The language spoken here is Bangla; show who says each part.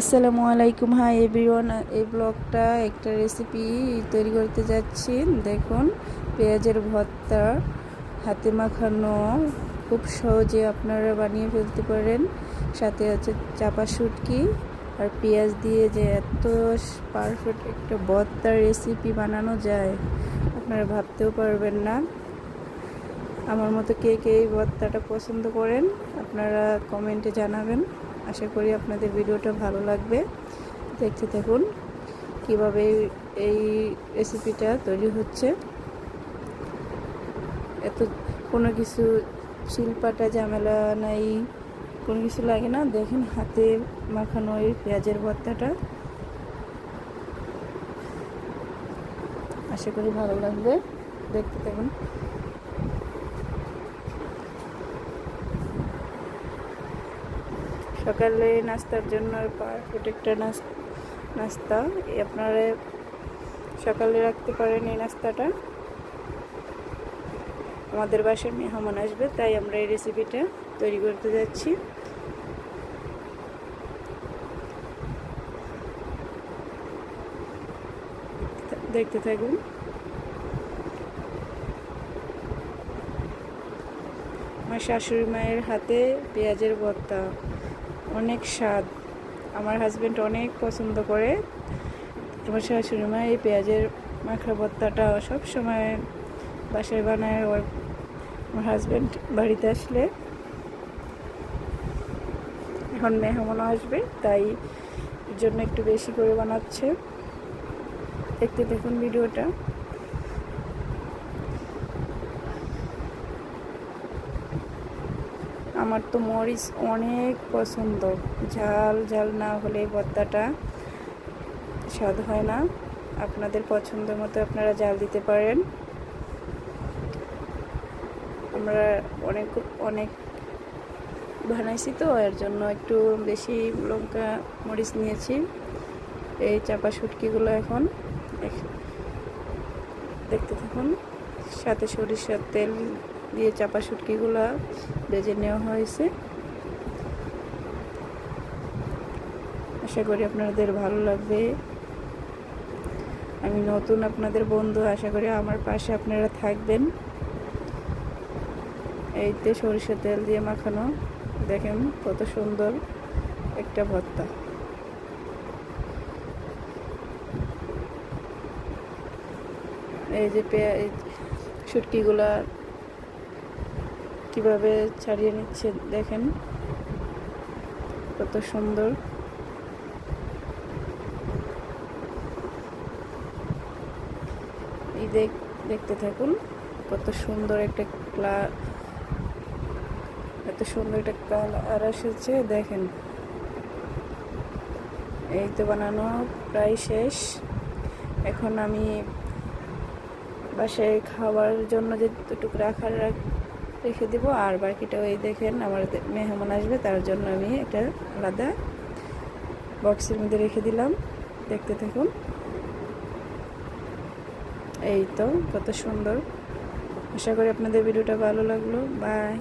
Speaker 1: আসসালামু আলাইকুম। হাই এভরিওয়ান, এই ব্লগটা একটা রেসিপি তৈরি করতে যাচ্ছি। দেখুন, পেঁয়াজের ভর্তা, হাতে মাখানো, খুব সহজে আপনারা বানিয়ে ফেলতে পারেন। সাথে হচ্ছে চাপা শুটকি আর পেঁয়াজ দিয়ে যে এত পারফেক্ট একটা ভর্তার রেসিপি বানানো যায়, আপনারা ভাবতেও পারবেন না। আমার মতো কে কে এই ভর্তাটা পছন্দ করেন, আপনারা কমেন্টে জানাবেন। আশা করি আপনাদের ভিডিওটা ভালো লাগবে। দেখতে থাকুন কীভাবে এই রেসিপিটা তৈরি হচ্ছে। এত কোনো কিছু শিল্পাটা ঝামেলা নাই, কোনো কিছু লাগে না। দেখেন হাতে মাখানো এই পেঁয়াজের ভর্তাটা। আশা করি ভালো লাগবে। দেখতে থাকুন। সকালে নাস্তার জন্য পারফেক্ট একটা নাস্তা। আপনারা সকালে রাখতে পারেন এই নাস্তাটা। আমাদের বাসায় মেহমান আসবে, তাই আমরা এই রেসিপিটা তৈরি করতে যাচ্ছি। দেখতে থাকুন। আমার শাশুড়ি মায়ের হাতে পেঁয়াজের ভর্তা। অনেক স্বাদ। আমার হাজব্যান্ড অনেক পছন্দ করে। আমার শাশুড়ি মা এই পেঁয়াজের মাখা ভর্তাটা সব সময় বাসায় বানায়। ওর আমার হাজব্যান্ড বাড়িতে আসলে এখন মেহমান আসবে, তাই জন্য একটু বেশি করে বানাচ্ছে। দেখতে দেখুন ভিডিওটা। আমার তো মরিচ অনেক পছন্দ। ঝাল ঝাল না হলে ভর্তাটা স্বাদ হয় না। আপনাদের পছন্দ মতো আপনারা জাল দিতে পারেন। আমরা অনেক অনেক বানাইছি তো, এর জন্য একটু বেশি লঙ্কা মরিচ নিয়েছি। এই চাপা শুটকিগুলো এখন দেখতে থাকুন। সাথে সরিষার তেল দিয়ে চাপা শুটকিগুলো বেজে নেওয়া হয়েছে। আশা করি আপনাদের ভালো লাগবে। আমি নতুন আপনাদের বন্ধু, আশা করি আমার পাশে আপনারা থাকবেন। এই এইতে সরিষার তেল দিয়ে মাখানো। দেখেন কত সুন্দর একটা ভর্তা। এই যে পেঁয়াজ শুটকিগুলা কীভাবে ছাড়িয়ে নিচ্ছে দেখেন। কত সুন্দর। এই দেখ, দেখতে থাকুন, কত সুন্দর একটা ক্লা, এত সুন্দর একটা কালার এসেছে, দেখেন। এই তো বানানো প্রায় শেষ। এখন আমি বাসায় খাওয়ার জন্য যেটুকু রাখার রেখে দেবো। আর বাকিটা ওই দেখেন, আমার মেহমান আসবে, তার জন্য আমি একটা আলাদা বক্সের মধ্যে রেখে দিলাম। দেখতে থাকুন। এই তো, কত সুন্দর। আশা করি আপনাদের ভিডিওটা ভালো লাগল। বাই